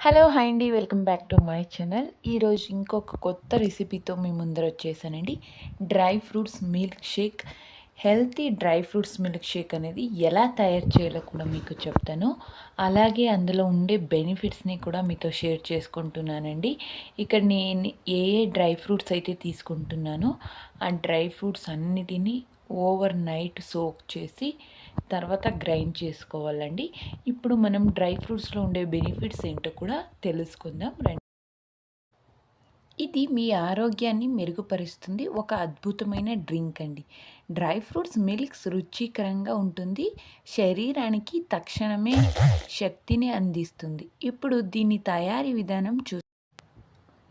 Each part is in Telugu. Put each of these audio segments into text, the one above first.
హలో హాయ్ అండి. Welcome back to my channel ఈరోజు ఇంకొక కొత్త రెసిపీతో మీ ముందర వచ్చేసానండి. Dry fruits milkshake healthy dry fruits milkshake అనేది ఎలా తయారు చేయాలో కూడా మీకు చెప్తాను. అలాగే అందులో ఉండే బెనిఫిట్స్ని కూడా మీతో షేర్ చేసుకుంటున్నానండి. ఇక్కడ నేను ఏ ఏ డ్రై ఫ్రూట్స్ అయితే తీసుకుంటున్నానో ఆ డ్రై ఫ్రూట్స్ అన్నిటినీ ఓవర్ నైట్ సోక్ చేసి తర్వాత గ్రైండ్ చేసుకోవాలండి. ఇప్పుడు మనం డ్రై ఫ్రూట్స్లో ఉండే బెనిఫిట్స్ ఏంటో కూడా తెలుసుకుందాం. రండి. ఇది మీ ఆరోగ్యాన్ని మెరుగుపరుస్తుంది. ఒక అద్భుతమైన డ్రింక్ అండి. డ్రై ఫ్రూట్స్ మిల్క్స్ రుచికరంగా ఉంటుంది. శరీరానికి తక్షణమే శక్తిని అందిస్తుంది. ఇప్పుడు దీని తయారీ విధానం చూ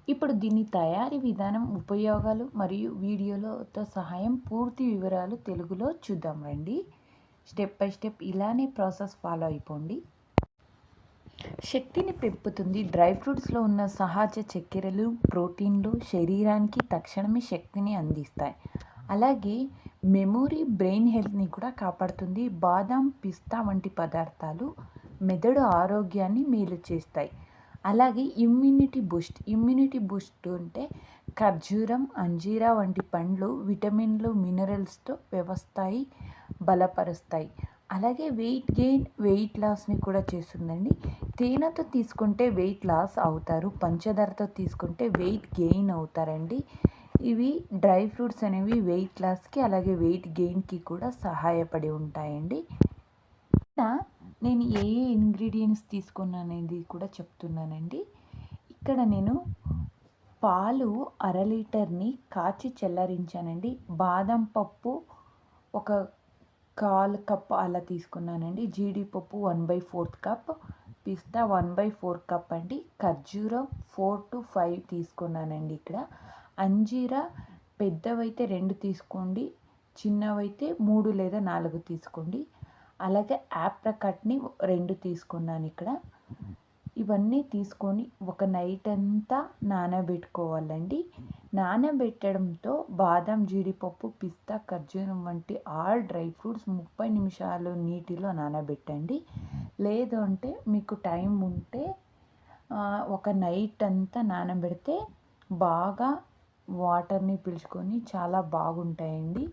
ఇప్పుడు దీని తయారీ విధానం ఉపయోగాలు మరియు వీడియోలతో సహాయం పూర్తి వివరాలు తెలుగులో చూద్దాం రండి. స్టెప్ బై స్టెప్ ఇలానే ప్రాసెస్ ఫాలో అయిపోండి. శక్తిని పెంపుతుంది. డ్రై ఫ్రూట్స్లో ఉన్న సహజ చక్కెరలు ప్రోటీన్లు శరీరానికి తక్షణమే శక్తిని అందిస్తాయి. అలాగే మెమొరీ బ్రెయిన్ హెల్త్ని కూడా కాపాడుతుంది. బాదం పిస్తా వంటి పదార్థాలు మెదడు ఆరోగ్యాన్ని మేలు చేస్తాయి. అలాగే ఇమ్యూనిటీ బూస్ట్. ఇమ్యూనిటీ బూస్ట్ అంటే ఖర్జూరం అంజీరా వంటి పండ్లు విటమిన్లు మినరల్స్తో వ్యవస్థాయి బలపరుస్తాయి. అలాగే వెయిట్ గెయిన్ వెయిట్ లాస్ని కూడా చేస్తుందండి. తేనెతో తీసుకుంటే వెయిట్ లాస్ అవుతారు పంచదారతో తీసుకుంటే వెయిట్ గెయిన్ అవుతారండి. ఇవి డ్రై ఫ్రూట్స్ అనేవి వెయిట్ లాస్కి అలాగే వెయిట్ గెయిన్కి కూడా సహాయపడి ఉంటాయండి. నేను ఏ ఏ ఇంగ్రీడియంట్స్ తీసుకున్నానేది కూడా చెప్తున్నానండి. ఇక్కడ నేను పాలు అర లీటర్ని కాచి చల్లరించానండి. బాదం పప్పు ఒక కాల్ కప్ అలా తీసుకున్నానండి. జీడిపప్పు వన్ బై ఫోర్త్ కప్ పిస్తా వన్ బై ఫోర్ కప్ అండి. ఖర్జూరం ఫోర్ టు ఫైవ్ తీసుకున్నానండి ఇక్కడ. అంజీరా పెద్దవైతే రెండు తీసుకోండి చిన్నవైతే మూడు లేదా నాలుగు తీసుకోండి. అలాగే యాప్రకట్ని రెండు తీసుకున్నాను ఇక్కడ. ఇవన్నీ తీసుకొని ఒక నైట్ అంతా నానబెట్టుకోవాలండి. నానబెట్టడంతో బాదం జీడిపప్పు పిస్తా ఖర్జూరం వంటి ఆల్ డ్రై ఫ్రూట్స్ ముప్పై నిమిషాలు నీటిలో నానబెట్టండి. లేదు అంటే మీకు టైం ఉంటే ఒక నైట్ అంతా నానబెడితే బాగా వాటర్ని పిలుచుకొని చాలా బాగుంటాయండి.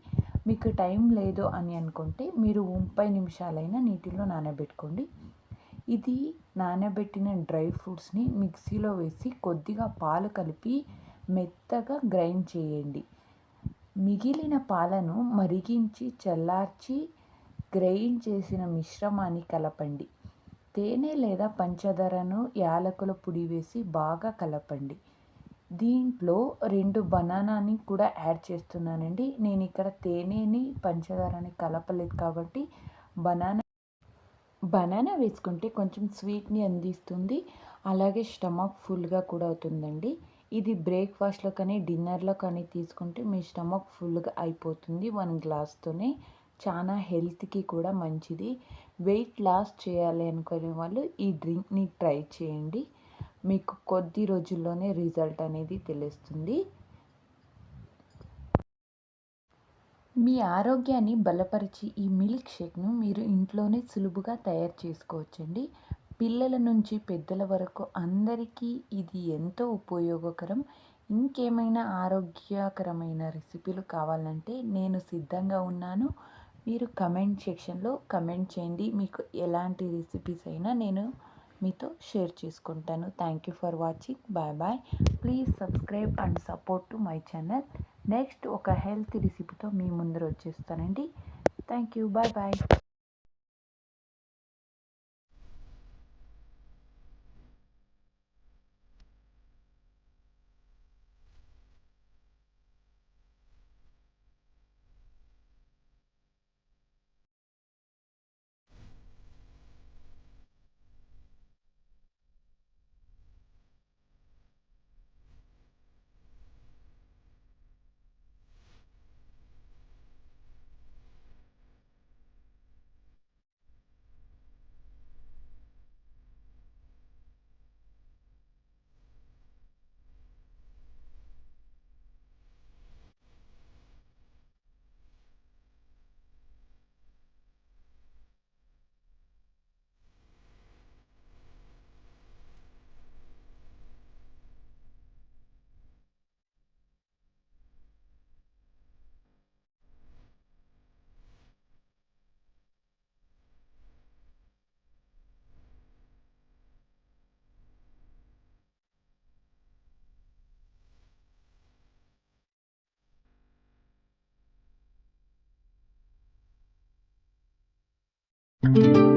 మీకు టైం లేదు అని అనుకుంటే మీరు ముప్పై నిమిషాలైనా నీటిలో నానబెట్టుకోండి. ఇది నానబెట్టిన డ్రై ఫ్రూట్స్ని మిక్సీలో వేసి కొద్దిగా పాలు కలిపి మెత్తగా గ్రైండ్ చేయండి. మిగిలిన పాలను మరిగించి చల్లార్చి గ్రైండ్ చేసిన మిశ్రమాన్ని కలపండి. తేనె లేదా పంచదారను యాలకుల పొడి వేసి బాగా కలపండి. దీంట్లో రెండు బనానాని కూడా యాడ్ చేస్తున్నానండి. నేను ఇక్కడ తేనెని పంచదారని కలపలేదు కాబట్టి బనానా బనానా వేసుకుంటే కొంచెం స్వీట్ని అందిస్తుంది. అలాగే స్టమక్ ఫుల్గా కూడా అవుతుందండి. ఇది బ్రేక్ఫాస్ట్లో కానీ డిన్నర్లో కానీ తీసుకుంటే మీ స్టమక్ ఫుల్గా అయిపోతుంది వన్ గ్లాస్తోనే. చాలా హెల్త్కి కూడా మంచిది. వెయిట్ లాస్ చేయాలి అనుకునే వాళ్ళు ఈ డ్రింక్ని ట్రై చేయండి. మీకు కొద్ది రోజుల్లోనే రిజల్ట్ అనేది తెలుస్తుంది. మీ ఆరోగ్యాన్ని బలపరిచి ఈ మిల్క్ షేక్ను మీరు ఇంట్లోనే సులువుగా తయారు చేసుకోవచ్చండి. పిల్లల నుంచి పెద్దల వరకు అందరికీ ఇది ఎంతో ఉపయోగకరం. ఇంకేమైనా ఆరోగ్యకరమైన రెసిపీలు కావాలంటే నేను సిద్ధంగా ఉన్నాను. మీరు కమెంట్ సెక్షన్లో కమెంట్ చేయండి. మీకు ఎలాంటి రెసిపీస్ అయినా నేను మీతో షేర్ చేసుకుంటాను. Thank you for watching bye bye please subscribe and support to my channel next ఒక హెల్త్ రెసిపీతో మీ ముందర వచ్చేస్తానండి. Thank you bye bye thank you